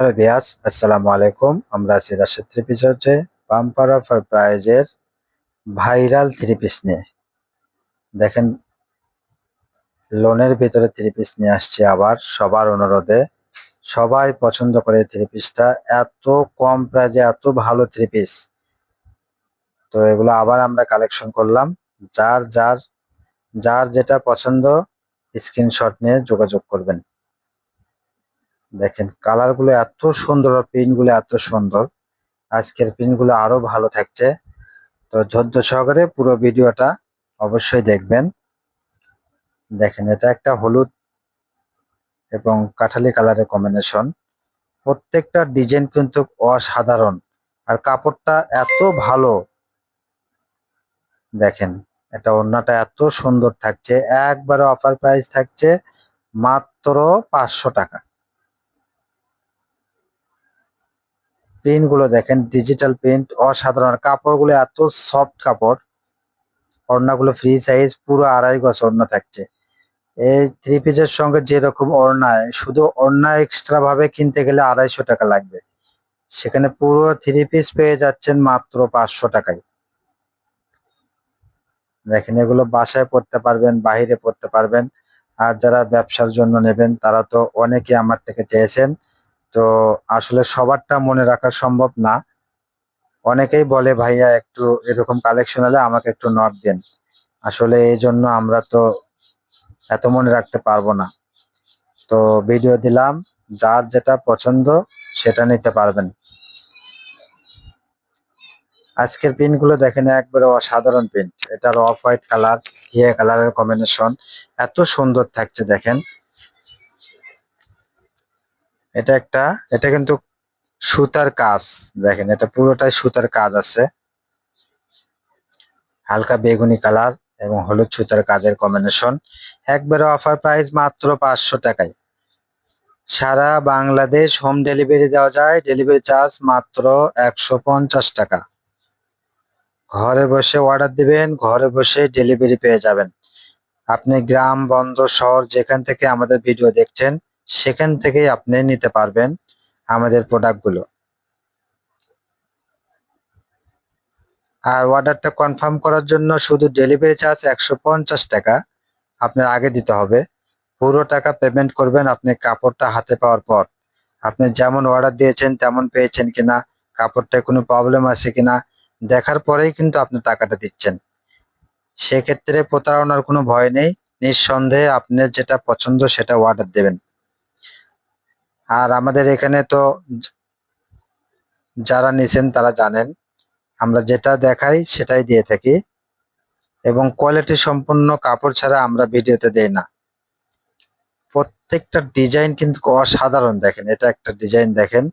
Hello বিয়াস আসসালামু আলাইকুম। আমরা আছি রাশেদ থ্রি পিস হচ্ছে বাম্পার অফার প্রাইজের ভাইরাল থ্রি পিস নিয়ে। দেখেন, লোনের ভিতরে থ্রি পিস নিয়ে আসছে আবার, সবার অনুরোধে। সবাই পছন্দ করে থ্রি পিসটা এত কম প্রাইজে এত ভালো থ্রি পিস তো এগুলো আবার আমরা কালেকশন করলাম। যার যার যার যেটা পছন্দ, স্ক্রিনশট নিয়ে যোগাযোগ করবেন। দেখেন কালারগুলো এত সুন্দর আরগুলো এত সুন্দর। আজকেরগুলো আরও ভালো থাকছে। তো ধৈর্য সহকারে পুরো ভিডিওটা অবশ্যই দেখবেন। দেখেন, এটা একটা হলুদ এবং কাঠালি কালারের কম্বিনেশন প্রত্যেকটা ডিজাইন কিন্তু অসাধারণ। আর কাপড়টা এত ভালো। দেখেন, এটা ওড়নাটা এত সুন্দর থাকছে। একবারে অফার প্রাইস থাকছে মাত্র পাঁচশো টাকা। গুলো দেখেন ডিজিটাল প্রিন্ট অসাধারণ। কাপড়গুলো এত সফট কাপড়। ওড়নাগুলো ফ্রি সাইজ পুরো আড়াই গজ ওড়না থাকছে। এই থ্রি পিসের সঙ্গে যেরকম ওড়নায় শুধু ওড়না এক্সট্রা ভাবে কিনতে গেলে আড়াইশো টাকা লাগবে। সেখানে পুরো থ্রি পিস পেয়ে যাচ্ছেন মাত্র পাঁচশো টাকায়। দেখেন, এগুলো বাসায় পড়তে পারবেন, বাহিরে পড়তে পারবেন। আর যারা ব্যবসার জন্য নেবেন, তারা তো অনেকে আমার থেকে চেয়েছেন। তো আসলে সবারটা মনে রাখা সম্ভব না। অনেকেই বলে, ভাইয়া, একটু এরকম কালেকশন হলে আমাকে একটু নক দেন। আসলে এই জন্য আমরা তো এত মনে রাখতে পারব না। তো ভিডিও দিলাম, যার যেটা পছন্দ সেটা নিতে পারবেন। আজকের পিনগুলো দেখেন, একবারে অসাধারণ পিন। এটার অফ হোয়াইট কালার ঘিয়ে কালারের কম্বিনেশন এত সুন্দর থাকছে, দেখেন। এটা একটা, এটা কিন্তু সুতার কাজ, দেখেন, এটা পুরোটাই সুতার কাজ আছে। হালকা বেগুনি কালার এবং হলুদ সুতার কাজের কম্বিনেশন একবারে অফার প্রাইস মাত্র পাঁচশো টাকায়। সারা বাংলাদেশ হোম ডেলিভারি দেওয়া যায় ডেলিভারি চার্জ মাত্র একশো পঞ্চাশ টাকা। ঘরে বসে অর্ডার দিবেন, ঘরে বসে ডেলিভারি পেয়ে যাবেন। আপনি গ্রাম, বন্দর, শহর যেখান থেকে আমাদের ভিডিও দেখছেন সেখান থেকেই আপনি নিতে পারবেন আমাদের প্রোডাক্টগুলো আর অর্ডারটা কনফার্ম করার জন্য শুধু ডেলিভারি চার্জ একশো পঞ্চাশ টাকা আপনার আগে দিতে হবে। পুরো টাকা পেমেন্ট করবেন আপনি কাপড়টা হাতে পাওয়ার পর। আপনি যেমন অর্ডার দিয়েছেন তেমন পেয়েছেন কিনা, কাপড়টায় কোনো প্রবলেম আছে কিনা, দেখার পরেই কিন্তু আপনি টাকাটা দিচ্ছেন। সেক্ষেত্রে প্রতারণার কোনো ভয় নেই। নিঃসন্দেহে আপনার যেটা পছন্দ সেটা অর্ডার দেবেন। আর আমাদের এখানে তো যারা নিছেন তারা জানেন, আমরা যেটা দেখাই সেটাই দিয়ে থাকি এবং কোয়ালিটি সম্পন্ন কাপড় ছাড়া আমরা ভিডিওতে দেই না। প্রত্যেকটা ডিজাইন কিন্তু অসাধারণ দেখেন, এটা একটা ডিজাইন দেখেন।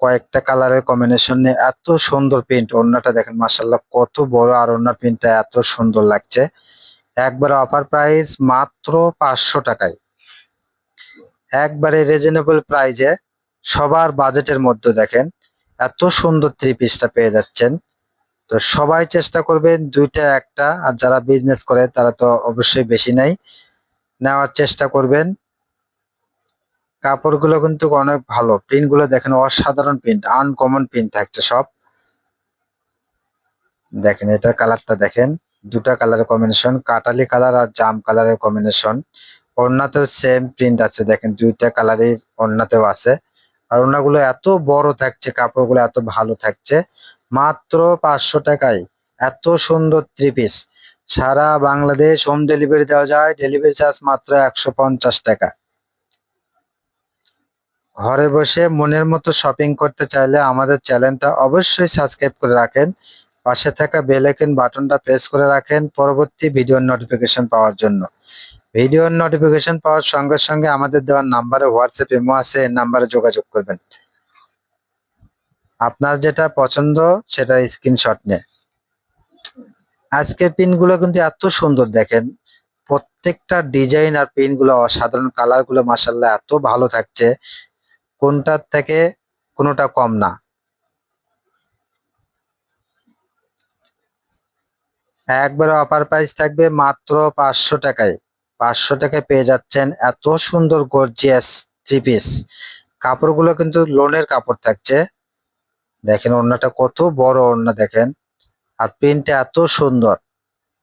কয়েকটা কালারের কম্বিনেশন নিয়ে এত সুন্দর প্রিন্ট ওড়নাটা দেখেন মাসাল্লাহ কত বড় আর ওড়নার প্রিন্টটা এত সুন্দর লাগছে। একবার অফার প্রাইস মাত্র পাঁচশো টাকায়। একবারে রিজনেবল প্রাইজে সবার বাজেটের মধ্যে দেখেন, এত সুন্দর থ্রি পিসটা পেয়ে যাচ্ছেন। তো সবাই চেষ্টা করবেন দুইটা, একটা, আর যারা বিজনেস করে তারা তো অবশ্যই বেশি নেই। নেওয়ার চেষ্টা করবেন। কাপড়গুলো কিন্তু অনেক ভালো। প্রিন্টগুলো দেখেন অসাধারণ প্রিন্ট আনকমন প্রিন্ট থাকছে সব। দেখেন এটা কালারটা দেখেন, দুটা কালারের কম্বিনেশন কাটালি কালার আর জাম কালারের কম্বিনেশন ওড়নাতেও সেম প্রিন্ট আছে, দেখেন দুইটা কালারের ওড়নাতেও আছে। আর ওড়নাগুলো এত বড় থাকছে, কাপড়গুলো এত ভালো থাকছে, মাত্র পাঁচশো টাকায়। এত সুন্দর থ্রি পিস সারা বাংলাদেশ হোম ডেলিভারি দেওয়া যায় ডেলিভারি চার্জ মাত্র একশো পঞ্চাশ টাকা। ঘরে বসে মনের মতো শপিং করতে চাইলে আমাদের চ্যানেলটা অবশ্যই সাবস্ক্রাইব করে রাখেন। পাশে থাকা বেল বাটনটা প্রেস করে রাখেন পরবর্তী ভিডিওর নোটিফিকেশন পাওয়ার জন্য। ভিডিওর নোটিফিকেশন পাওয়ার সঙ্গে সঙ্গে আমাদের দেওয়ার নাম্বারে হোয়াটসঅ্যাপ ইমো আছে নাম্বারে যোগাযোগ করবেন। আপনার যেটা পছন্দ, সেটা স্ক্রিনশট নিয়ে। আজকের পিনগুলো কিন্তু এত সুন্দর দেখেন। প্রত্যেকটা ডিজাইন আর পিনগুলো অসাধারণ কালারগুলো মাসাল্লাহ এত ভালো থাকছে। কোনটার থেকে কোনোটা কম না। একবারে অফার প্রাইস থাকবে মাত্র পাঁচশো টাকায়। পাঁচশো টাকায় পেয়ে যাচ্ছেন এত সুন্দর গর্জিয়াস থ্রি পিস কাপড়গুলো কিন্তু লোনের কাপড় থাকছে। দেখেন ওড়নাটা কত বড় ওড়না দেখেন। আর প্রিন্টটা এত সুন্দর,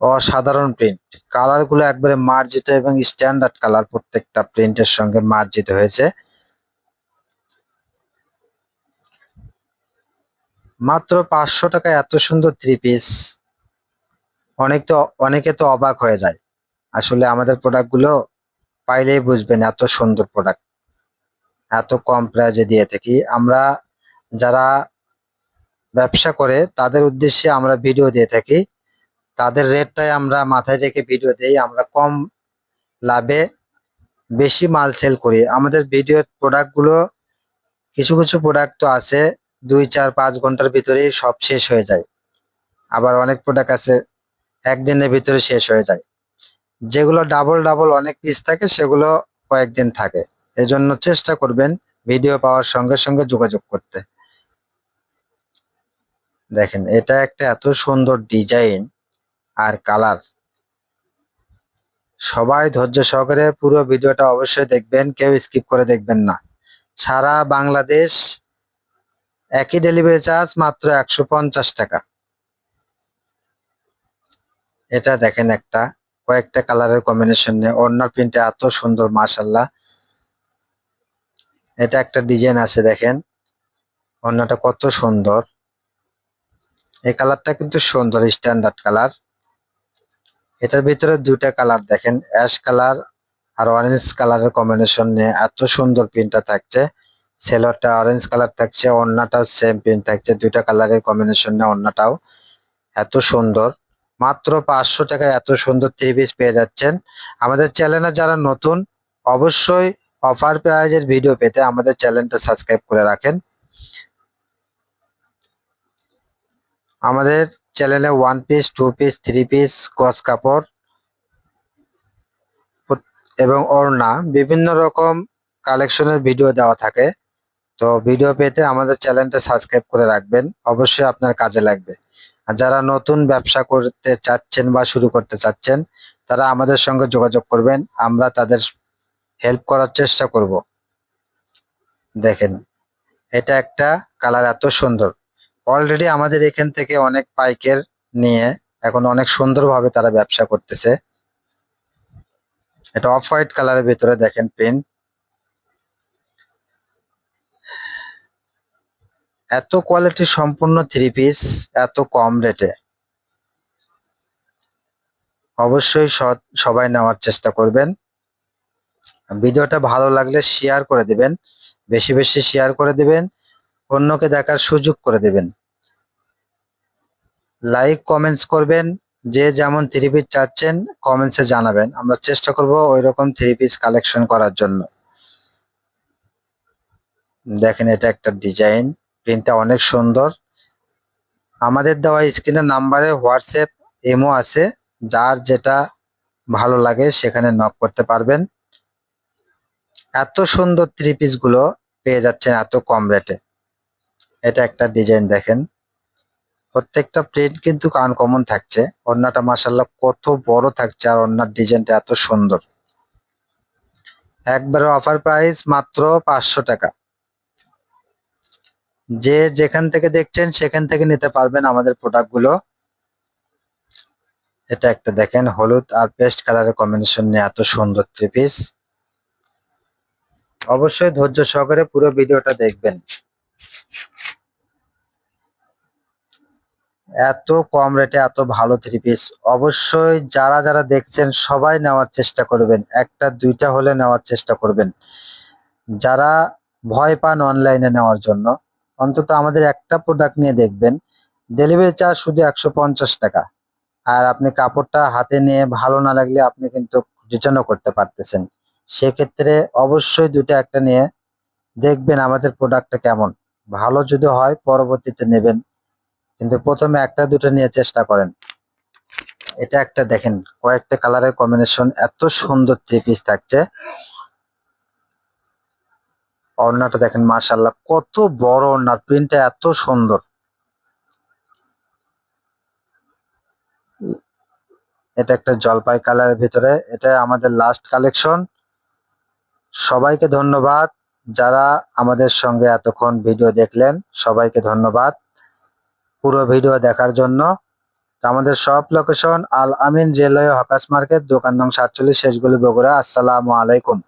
অসাধারণ প্রিন্ট কালারগুলো একবারে মার্জিত এবং স্ট্যান্ডার্ড কালার প্রত্যেকটা প্রিন্টের সঙ্গে মার্জিত হয়েছে। মাত্র পাঁচশো টাকা এত সুন্দর থ্রি পিস অনেক তো, অনেকে তো অবাক হয়ে যায়। আসলে আমাদের প্রোডাক্টগুলো পাইলেই বুঝবেন এত সুন্দর প্রোডাক্ট এত কম প্রাইজে দিয়ে থাকি। আমরা যারা ব্যবসা করে, তাদের উদ্দেশ্যে আমরা ভিডিও দিয়ে থাকি। তাদের রেটটাই আমরা মাথায় রেখে ভিডিও দেই। আমরা কম লাভে বেশি মাল সেল করি। আমাদের ভিডিওর প্রোডাক্টগুলো কিছু কিছু প্রোডাক্ট তো আছে, দুই, চার, পাঁচ ঘণ্টার ভিতরেই সব শেষ হয়ে যায়। আবার অনেক প্রোডাক্ট আছে, একদিনের ভিতরে শেষ হয়ে যায়। যেগুলো ডাবল ডাবল অনেক পিস থাকে, সেগুলো কয়েকদিন থাকে। এজন্য চেষ্টা করবেন ভিডিও পাওয়ার সঙ্গে সঙ্গে যোগাযোগ করতে। দেখেন, এটা একটা এত সুন্দর ডিজাইন আর কালার সবাই ধৈর্য সহকারে পুরো ভিডিওটা অবশ্যই দেখবেন, কেউ স্কিপ করে দেখবেন না। সারা বাংলাদেশ একই ডেলিভারি চার্জ মাত্র একশো পঞ্চাশ টাকা। এটা দেখেন একটা কয়েকটা কালারের কম্বিনেশন নিয়ে। ওড়নার প্রিন্টে এত সুন্দর মাশাল্লাহ এটা একটা ডিজাইন আছে, দেখেন। ওড়নাটা কত সুন্দর। এই কালারটা কিন্তু সুন্দর স্ট্যান্ডার্ড কালার। এটার ভিতরে দুইটা কালার, দেখেন। অ্যাশ কালার আর অরেঞ্জ কালারের কম্বিনেশন নিয়ে এত সুন্দর প্রিন্টটা থাকছে। সেলোয়ারটা অরেঞ্জ কালার থাকছে, ওড়নাটাও সেম প্রিন্ট থাকছে। দুইটা কালারের কম্বিনেশন নিয়ে ওড়নাটাও এত সুন্দর। মাত্র পাঁচশো টাকায় এত সুন্দর থ্রি পিস পেয়ে যাচ্ছেন। আমাদের চ্যানেলে যারা নতুন, অবশ্যই অফার প্রাইজের ভিডিও পেতে আমাদের চ্যানেলটা সাবস্ক্রাইব করে রাখেন। আমাদের চ্যানেলে one piece two piece three piece গস কাপড় এবং ওড়না বিভিন্ন রকম কালেকশনের ভিডিও দেওয়া থাকে। তো ভিডিও পেতে আমাদের চ্যানেলটা সাবস্ক্রাইব করে রাখবেন। অবশ্যই আপনার কাজে লাগবে। যারা নতুন ব্যবসা করতে চাচ্ছেন বা শুরু করতে চাচ্ছেন, তারা আমাদের সঙ্গে যোগাযোগ করবেন। আমরা তাদের হেল্প করার চেষ্টা করব। দেখেন, এটা একটা কালার এত সুন্দর। অলরেডি আমাদের এখান থেকে অনেক পাইকের নিয়ে এখন অনেক সুন্দরভাবে তারা ব্যবসা করতেছে। এটা অফ হোয়াইট কালারের ভিতরে দেখেন প্রিন্ট এত কোয়ালিটি সম্পূর্ণ থ্রি পিস এত কম রেটে অবশ্যই সবাই নেওয়ার চেষ্টা করবেন। ভিডিওটা ভালো লাগলে শেয়ার করে দিবেন, বেশি বেশি শেয়ার করে দিবেন, অন্যকে দেখার সুযোগ করে দিবেন। লাইক কমেন্টস করবেন, যে যেমন থ্রি পিস চাচ্ছেন কমেন্টসে জানাবেন। আমরা চেষ্টা করব ওই রকম থ্রি পিস কালেকশন করার জন্য। দেখেন এটা একটা ডিজাইন প্রিন্টটা অনেক সুন্দর। আমাদের দেওয়া স্ক্রিনের নাম্বারে হোয়াটসঅ্যাপ এমও আছে। যার যেটা ভালো লাগে সেখানে নক করতে পারবেন। এত সুন্দর থ্রি পিসগুলো পেয়ে যাচ্ছেন এত কম রেটে এটা একটা ডিজাইন দেখেন। প্রত্যেকটা প্রিন্ট কিন্তু আনকমন থাকছে। অন্যটা মাসাল্লাহ কত বড় থাকছে আর অন্যার ডিজাইনটা এত সুন্দর। একবারে অফার প্রাইস মাত্র পাঁচশো টাকা। যে যেখান থেকে দেখছেন সেখান থেকে নিতে পারবেন আমাদের প্রোডাক্টগুলো। এটা একটা দেখেন, হলুদ আর পেস্ট কালারের কম্বিনেশন নিয়ে এত সুন্দর থ্রি পিস অবশ্যই ধৈর্য সহকারে পুরো ভিডিওটা দেখবেন। এত কম রেটে এত ভালো থ্রি পিস অবশ্যই যারা যারা দেখছেন সবাই নেওয়ার চেষ্টা করবেন। একটা, দুইটা হলে নেওয়ার চেষ্টা করবেন। যারা ভয় পান অনলাইনে নেওয়ার জন্য অন্তত আমাদের একটা প্রোডাক্ট নিয়ে দেখবেন। ডেলিভারি চার্জ শুধু একশো পঞ্চাশ টাকা। আর আপনি কাপড়টা হাতে নিয়ে ভালো না লাগলে আপনি কিন্তু রিটার্নও করতে পারতেছেন। সেক্ষেত্রে অবশ্যই দুইটা একটা নিয়ে দেখবেন আমাদের প্রোডাক্টটা কেমন। ভালো যদি হয় পরবর্তীতে নেবেন। কিন্তু প্রথমে একটা, দুটো নিয়ে চেষ্টা করেন। এটা একটা দেখেন, কয়েকটা কালারের কম্বিনেশন এত সুন্দর থ্রি পিস থাকছে। ওড়নাটা দেখেন মাশাল্লাহ কত বড় ওড়নার প্রিন্টটা এত সুন্দর। এটা একটা জলপাই কালারের ভিতরে, এটা আমাদের লাস্ট কালেকশন সবাইকে ধন্যবাদ যারা আমাদের সঙ্গে এতক্ষণ ভিডিও দেখলেন, সবাইকে ধন্যবাদ পুরো ভিডিও দেখার জন্য। আমাদের সব location Al Amin railway hawkers market, দোকান নং সাতচল্লিশ, শেষগুলি বগুড়া। আসসালামু আলাইকুম।